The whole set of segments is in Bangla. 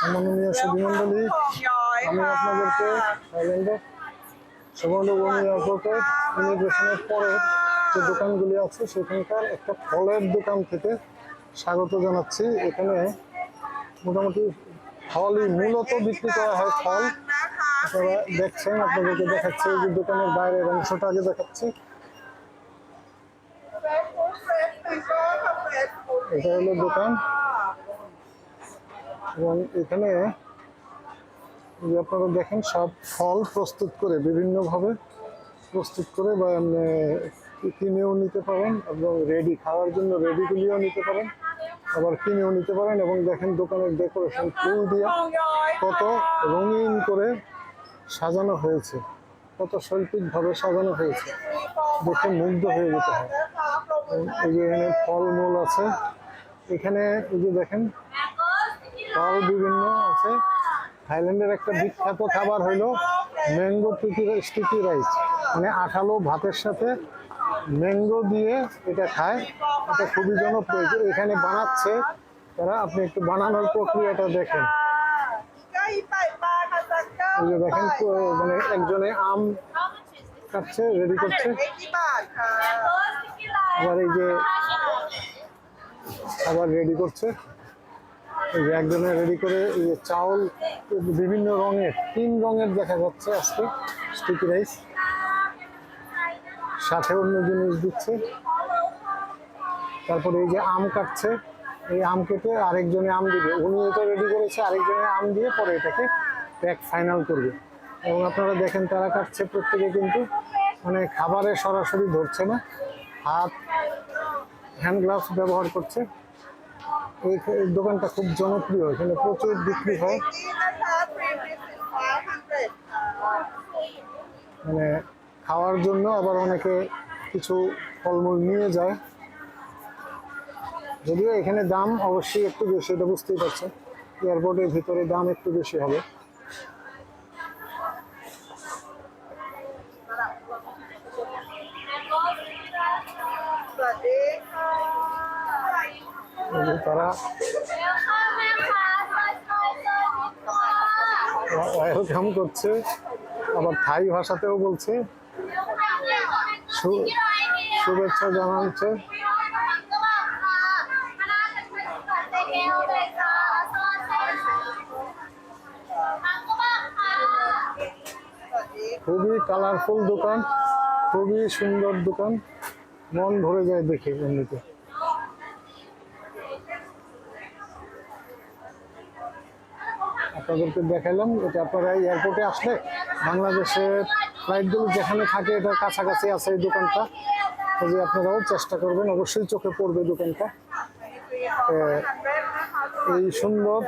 সম্মাননীয় সুধীমণ্ডলী, আমি আপনাদেরকে থাইল্যান্ডে সুবর্ণভূমি এয়ারপোর্টে ইমিগ্রেশনের পরে যে দোকানগুলি আছে, সেখানকার একটা ফলের দোকান থেকে স্বাগত জানাচ্ছি। এখানে মোটামুটি ফলই মূলত বিক্রি করা হয় ফল। আপনারা দেখছেন, আপনাদেরকে দেখাচ্ছি যে দোকানের বাইরের অংশটা আগে দেখাচ্ছি। এটা হলো দোকান। এবং এখানে যে আপনারা দেখেন, সব ফল প্রস্তুত করে, বিভিন্নভাবে প্রস্তুত করে বা কিনেও নিতে পারেন এবং রেডি খাওয়ার জন্য রেডিগুলিও নিতে পারেন, আবার কিনেও নিতে পারেন এবং দেখেন দোকানের ডেকোরেশন ফুল দিয়ে কত রঙিন করে সাজানো হয়েছে, কত শৈল্পিকভাবে সাজানো হয়েছে। দেখে মুগ্ধ হয়ে যেতে হয়। এই যে এখানে ফলমূল আছে। এখানে এই যে দেখেন ফল বিভিন্ন আছে। থাইল্যান্ডের একটা বিখ্যাত খাবার হলো ম্যাঙ্গো স্টিকি স্টিকি রাইস মানে আঠালো ভাতের সাথে ম্যাঙ্গো দিয়ে এটা খায়। এটা খুবই জনপ্রিয়। এখানে বানাচ্ছে তারা। আপনি একটু বানানোর প্রক্রিয়াটা দেখেন। দেখেন মানে একজনে আম কাটছে রেডি করছে। আবার এই যে আবার রেডি করছে। একজনে রেডি করে চাউল, বিভিন্ন রঙের, তিন রঙের দেখা যাচ্ছে আজকে স্টিকি রাইস সাথে অন্য জিনিস দিচ্ছে। তারপরে এই যে আম কাটছে, এই আম কেটে আরেকজনে আম দিবে। উনি এটা রেডি করেছে, আরেকজনে আম দিয়ে পরে এটাকে প্যাক ফাইনাল করবে। এবং আপনারা দেখেন তারা কাটছে প্রত্যেকে কিন্তু মানে খাবারে সরাসরি ধরছে না। হাত হ্যান্ড গ্লাভস ব্যবহার করছে। এই দোকানটা খুব জনপ্রিয়, এখানে প্রচুর বিক্রি হয়। মানে খাওয়ার জন্য আবার অনেকে কিছু ফলমূল নিয়ে যায়। যদিও এখানে দাম অবশ্যই একটু বেশি, এটা বুঝতেই পারছেন এয়ারপোর্টের ভিতরে দাম একটু বেশি হবে এই যে তারা ওয়েলকাম করছে। আবার থাই ভাষাতেও বলছে। শুভেচ্ছা জানাচ্ছে। খুবই কালারফুল দোকান, খুবই সুন্দর দোকান। মন ভরে যায় দেখে এমনিতে। আপনাদেরকে দেখালাম এটা আপনারা এয়ারপোর্টে আসলে বাংলাদেশের ফ্লাইটগুলো যেখানে থাকে এটা কাছাকাছি আছে এই দোকানটা। যে আপনারাও চেষ্টা করবেন, অবশ্যই চোখে পড়বে দোকানটা। এই সুন্দর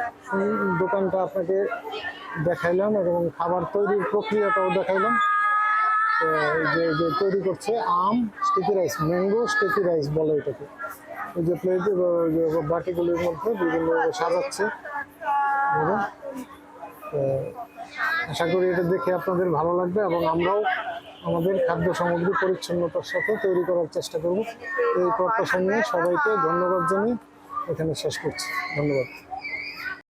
দোকানটা আপনাকে দেখাইলাম এবং খাবার তৈরির প্রক্রিয়াটাও দেখাইলাম। যে যে তৈরি করছে আম sticky rice mango sticky rice বলে এটাকে। যে প্লেট বাটিগুলির মধ্যে বিভিন্নভাবে সাজাচ্ছে। এবং আশা করি এটা দেখে আপনাদের ভালো লাগবে এবং আমরাও আমাদের খাদ্য সামগ্রী পরিচ্ছন্নতার সাথে তৈরি করার চেষ্টা করব। এই প্রত্যাশা নিয়ে সবাইকে ধন্যবাদ জানিয়ে এখানে শেষ করছি। ধন্যবাদ।